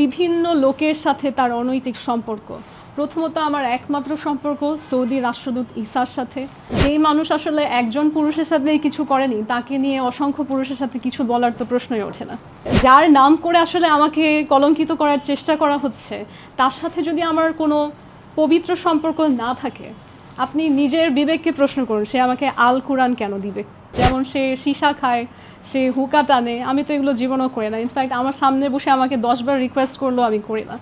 বিভিন্ন লোকের সাথে তার অনৈতিক সম্পর্ক। প্রথমত আমার একমাত্র সম্পর্ক সৌদি রাষ্ট্রদূত ইসার সাথে। যেই মানুষ আসলে একজন পুরুষের সাথে কিছু করেনি, তাকে নিয়ে অসংখ্য পুরুষের সাথে কিছু বলার তো প্রশ্নই ওঠে না। যার নাম করে আসলে আমাকে কলঙ্কিত করার চেষ্টা করা হচ্ছে, তার সাথে যদি আমার কোনো পবিত্র সম্পর্ক না থাকে, আপনি নিজের বিবেককে প্রশ্ন করুন, সে আমাকে আল কোরআন কেন দিবে? যেমন সে সীসা খায় সে হুকা টানে, আমি তো এগুলো জীবনও করি না। ইনফ্যাক্ট আমার সামনে বসে আমাকে দশবার রিকোয়েস্ট করলেও আমি করি না।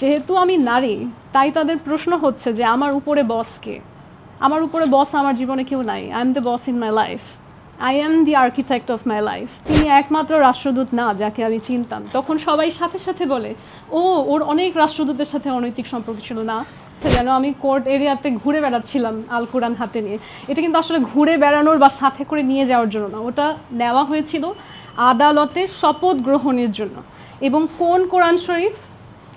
যেহেতু আমি নারী, তাই তাদের প্রশ্ন হচ্ছে যে, আমার উপরে বস কে? আমার উপরে বস আমার জীবনে কেউ নাই। I am the boss in my life I am the architect of my life তিনি একমাত্র রাষ্ট্রদূত না, যাকে আমি চিনতাম। তখন সবাই সাথে সাথে বলে, ও, ওর অনেক রাষ্ট্রদূতের সাথে অনৈতিক সম্পর্ক ছিল না? যেন আমি কোর্ট এরিয়াতে ঘুরে বেড়াচ্ছিলাম আল কোরআন হাতে নিয়ে। এটা কিন্তু আসলে ঘুরে বেড়ানোর বা সাথে করে নিয়ে যাওয়ার জন্য না। ওটা নেওয়া হয়েছিল আদালতে শপথ গ্রহণের জন্য। এবং কোন কোরআন শরীফ?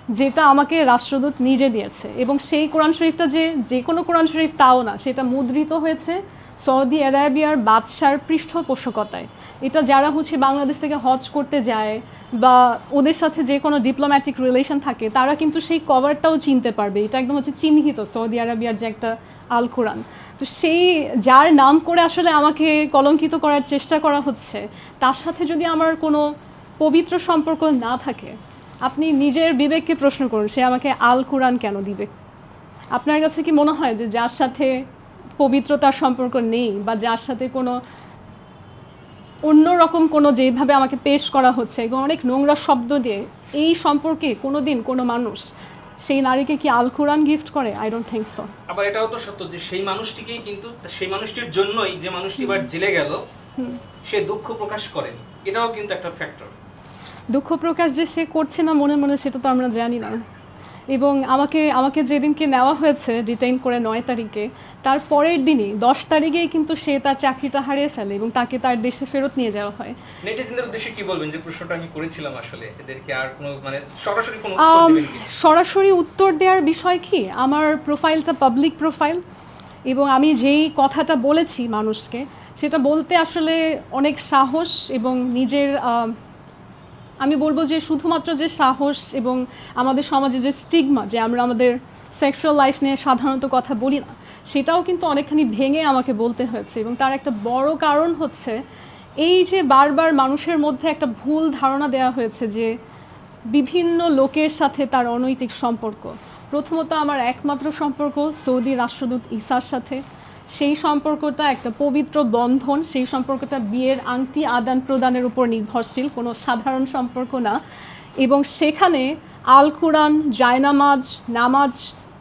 যেটা আমাকে রাষ্ট্রদূত নিজে দিয়েছে। এবং সেই কোরআন শরীফটা যে যে কোনো কোরআন শরীফ তাও না, সেটা মুদ্রিত হয়েছে সৌদি আরাবিয়ার বাদশার পৃষ্ঠপোষকতায়। এটা যারা হচ্ছে বাংলাদেশ থেকে হজ করতে যায় বা ওদের সাথে যে কোনো ডিপ্লোম্যাটিক রিলেশন থাকে, তারা কিন্তু সেই কভারটাও চিনতে পারবে। এটা একদম হচ্ছে চিহ্নিত, সৌদি আরবিয়ার যে একটা আল কোরআন। তো সেই, যার নাম করে আসলে আমাকে কলঙ্কিত করার চেষ্টা করা হচ্ছে, তার সাথে যদি আমার কোনো পবিত্র সম্পর্ক না থাকে, আপনি নিজের বিবেককে প্রশ্ন করুন, সে আমাকে আল কোরআন কেন দিবে? আপনার কাছে কি মনে হয় যে যার সাথে পবিত্রতার সম্পর্ক নেই বা যার সাথে কোনো অন্যরকম কোনো যেভাবে আমাকে পেশ করা হচ্ছে এবং অনেক নোংরা শব্দ দিয়ে এই সম্পর্কে কোনো দিন কোনো মানুষ সেই নারীকে কি আল কোরআন গিফট করে? আই ডোন্ট থিঙ্ক সো আবার এটাও তো সত্য যে সেই মানুষটিকেই কিন্তু সেই মানুষটির জন্যই যে মানুষটি এবার জেলে গেল সে দুঃখ প্রকাশ করেনি। এটাও কিন্তু একটা ফ্যাক্টর দুঃখ প্রকাশ যে সে করছে না মনে মনে সেটা তো আমরা জানি না। এবং আমাকে আমাকে যেদিনকে নেওয়া হয়েছে ডিটেইন করে নয় তারিখে তার পরের দিনই দশ তারিখেই কিন্তু সে তার চাকরিটা হারিয়ে ফেলে এবং তাকে তার দেশে ফেরত নিয়ে যাওয়া হয়। নেটিজেনদের উদ্দেশ্যে কি বলবেন যে প্রশ্নটা আমি করেছিলাম আসলে? এদেরকে আর কোনো মানে সরাসরি কোনো উত্তর কি সরাসরি উত্তর দেওয়ার বিষয় কি? আমার প্রোফাইলটা পাবলিক প্রোফাইল এবং আমি যেই কথাটা বলেছি মানুষকে সেটা বলতে আসলে অনেক সাহস এবং নিজের আম, বলব যে শুধুমাত্র যে সাহস এবং আমাদের সমাজে যে স্টিগমা যে আমরা আমাদের সেক্সুয়াল লাইফ নিয়ে সাধারণত কথা বলি না সেটাও কিন্তু অনেকখানি ভেঙে আমাকে বলতে হয়েছে। এবং তার একটা বড় কারণ হচ্ছে এই যে বারবার মানুষের মধ্যে একটা ভুল ধারণা দেওয়া হয়েছে যে বিভিন্ন লোকের সাথে তার অনৈতিক সম্পর্ক। প্রথমত আমার একমাত্র সম্পর্ক সৌদি রাষ্ট্রদূত ইসার সাথে। সেই সম্পর্কটা একটা পবিত্র বন্ধন, সেই সম্পর্কটা বিয়ের আংটি আদান প্রদানের উপর নির্ভরশীল, কোনো সাধারণ সম্পর্ক না। এবং সেখানে আল কোরআন, জায়নামাজ, নামাজ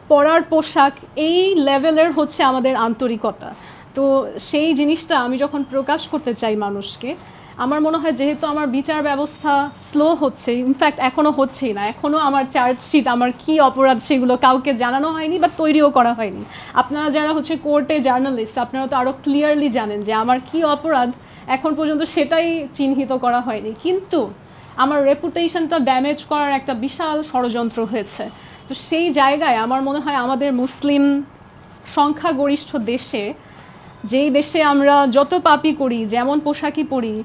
পড়ার পোশাক, এই লেভেলের হচ্ছে আমাদের আন্তরিকতা। তো সেই জিনিসটা আমি যখন প্রকাশ করতে চাই মানুষকে আমার মনে হয় যেহেতু আমার বিচার ব্যবস্থা স্লো হচ্ছে ইনফ্যাক্ট এখনও হচ্ছেই না এখনও আমার চার্জশিট আমার কি অপরাধ সেগুলো কাউকে জানানো হয়নি বা তৈরিও করা হয়নি। আপনারা যারা হচ্ছে কোর্টে জার্নালিস্ট আপনারা তো আরও ক্লিয়ারলি জানেন যে আমার কি অপরাধ, এখন পর্যন্ত সেটাই চিহ্নিত করা হয়নি। কিন্তু আমার রেপুটেশনটা ড্যামেজ করার একটা বিশাল ষড়যন্ত্র হয়েছে। তো সেই জায়গায় আমার মনে হয় আমাদের মুসলিম সংখ্যাগরিষ্ঠ দেশে, যেই দেশে আমরা যত পাপি করি, যেমন পোশাকই পরি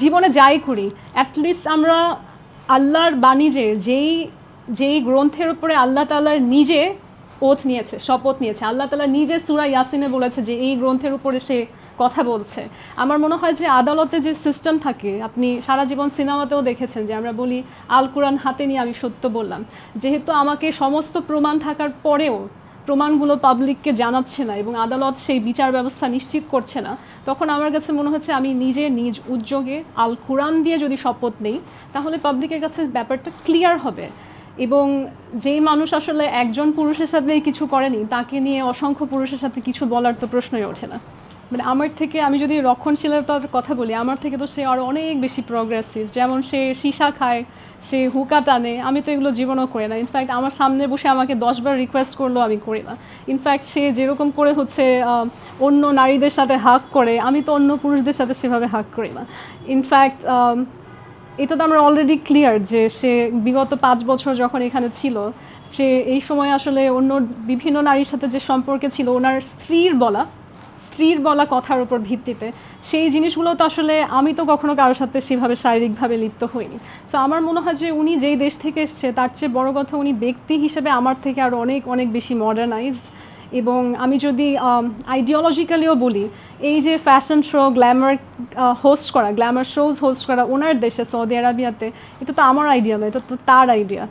জীবনে যাই করি অ্যাটলিস্ট আমরা আল্লাহর বাণী যে, যেই যেই গ্রন্থের উপরে আল্লাহ তাআলা নিজে ওথ নিয়েছে, শপথ নিয়েছে। আল্লাহ তালা নিজে সুরা ইয়াসিনে বলেছে যে, এই গ্রন্থের উপরে সে কথা বলছে। আমার মনে হয় যে আদালতে যে সিস্টেম থাকে, আপনি সারা জীবন সিনেমাতেও দেখেছেন যে, আমরা বলি আল কোরআন হাতে নিয়ে আমি সত্য বললাম। যেহেতু আমাকে সমস্ত প্রমাণ থাকার পরেও প্রমাণগুলো পাবলিককে জানাচ্ছে না এবং আদালত সেই বিচার ব্যবস্থা নিশ্চিত করছে না, তখন আমার কাছে মনে হচ্ছে আমি নিজে নিজ উদ্যোগে আল কোরআন দিয়ে যদি শপথ নেই, তাহলে পাবলিকের কাছে ব্যাপারটা ক্লিয়ার হবে। এবং যেই মানুষ আসলে একজন পুরুষের সাথে কিছু করেনি, তাকে নিয়ে অসংখ্য পুরুষের সাথে কিছু বলার তো প্রশ্নই ওঠে না। মানে আমার থেকে আমি যদি রক্ষণশীলতার কথা বলি, আমার থেকে তো সে আরও অনেক বেশি প্রগ্রেসিভ যেমন সে সীসা খায় সে হুকা টানে, আমি তো এগুলো জীবনও করি না। ইনফ্যাক্ট আমার সামনে বসে আমাকে দশবার রিকোয়েস্ট করলেও আমি করি না। ইনফ্যাক্ট সে যেরকম করে হচ্ছে অন্য নারীদের সাথে হাক করে, আমি তো অন্য পুরুষদের সাথে সেভাবে হাক করি না। ইনফ্যাক্ট এটা তো আমরা অলরেডি ক্লিয়ার যে সে বিগত পাঁচ বছর যখন এখানে ছিল, সে এই সময় আসলে অন্য বিভিন্ন নারীর সাথে যে সম্পর্কে ছিল, ওনার স্ত্রীর বলা স্ত্রীর বলা কথার উপর ভিত্তিতে সেই জিনিসগুলো তো আসলে আমি তো কখনো কারোর সাথে সেভাবে শারীরিকভাবে লিপ্ত হইনি। সো আমার মনে হয় যে উনি যেই দেশ থেকে এসছে, তার চেয়ে বড় কথা উনি ব্যক্তি হিসেবে আমার থেকে আরও অনেক অনেক বেশি মডার্নাইজড এবং আমি যদি আইডিওলজিক্যালিও বলি, এই যে ফ্যাশন শো গ্ল্যামার হোস্ট করা গ্ল্যামার শোজ হোস্ট করা ওনার দেশে সৌদি আরবিয়াতে এটা তো আমার আইডিয়া নয় এটা তো তার আইডিয়া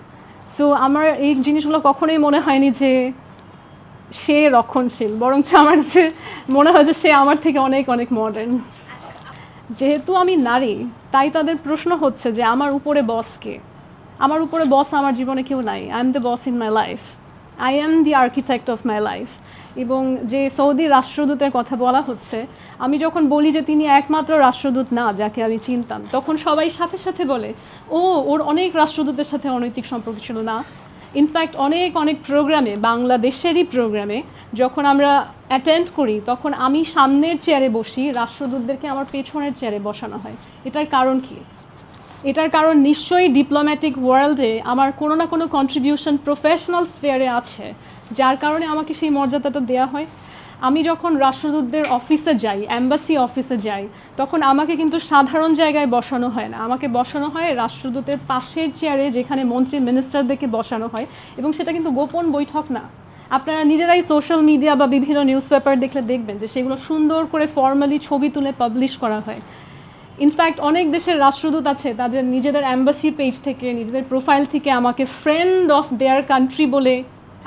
সো আমার এই জিনিসগুলো কখনোই মনে হয়নি যে সে রক্ষণশীল, বরঞ্চ আমার কাছে মনে হয় যে সে আমার থেকে অনেক অনেক মডার্ন যেহেতু আমি নারী, তাই তাদের প্রশ্ন হচ্ছে যে আমার উপরে বস কে? আমার উপরে বস আমার জীবনে কেউ নাই। I am the boss in my life I am the architect of my life এবং যে সৌদি রাষ্ট্রদূতের কথা বলা হচ্ছে, আমি যখন বলি যে তিনি একমাত্র রাষ্ট্রদূত না, যাকে আমি চিনতাম, তখন সবাই সাথে সাথে বলে, ও, ওর অনেক রাষ্ট্রদূতের সাথে অনৈতিক সম্পর্ক ছিল না। ইনফ্যাক্ট অনেক অনেক প্রোগ্রামে বাংলাদেশেরই প্রোগ্রামে যখন আমরা অ্যাটেন্ড করি, তখন আমি সামনের চেয়ারে বসি, রাষ্ট্রদূতদেরকে আমার পেছনের চেয়ারে বসানো হয়। এটার কারণ কি? এটার কারণ নিশ্চয়ই ডিপ্লোম্যাটিক ওয়ার্ল্ডে আমার কোনো না কোনো কন্ট্রিবিউশন প্রফেশনাল স্পেয়ারে আছে, যার কারণে আমাকে সেই মর্যাদাটা দেওয়া হয়। আমি যখন রাষ্ট্রদূতদের অফিসে যাই অ্যাম্বাসি অফিসে যাই, তখন আমাকে কিন্তু সাধারণ জায়গায় বসানো হয় না। আমাকে বসানো হয় রাষ্ট্রদূতের পাশের চেয়ারে যেখানে মন্ত্রী মিনিস্টারদেরকে বসানো হয় এবং সেটা কিন্তু গোপন বৈঠক না। আপনারা নিজেরাই সোশ্যাল মিডিয়া বা বিভিন্ন নিউজ পেপার দেখলে দেখবেন যে সেগুলো সুন্দর করে ফর্মালি ছবি তুলে পাবলিশ করা হয়। ইনফ্যাক্ট অনেক দেশের রাষ্ট্রদূত আছে, তাদের নিজেদের অ্যাম্বাসি পেজ থেকে, নিজেদের প্রোফাইল থেকে আমাকে ফ্রেন্ড অফ দেয়ার কান্ট্রি বলে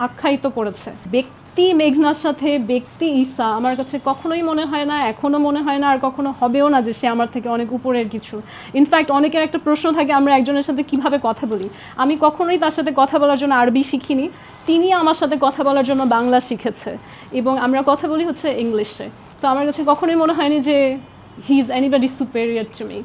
আখ্যায়িত করেছে। ব্যক্তি মেঘনার সাথে ব্যক্তি ঈসা, আমার কাছে কখনোই মনে হয় না এখনও মনে হয় না, আর কখনো হবেও না যে সে আমার থেকে অনেক উপরের কিছু। ইনফ্যাক্ট অনেকের একটা প্রশ্ন থাকে, আমরা একজনের সাথে কীভাবে কথা বলি? আমি কখনোই তার সাথে কথা বলার জন্য আরবি শিখিনি তিনি আমার সাথে কথা বলার জন্য বাংলা শিখেছে, এবং আমরা কথা বলি হচ্ছে ইংলিশে তো আমার কাছে কখনোই মনে হয়নি যে he is anybody superior to me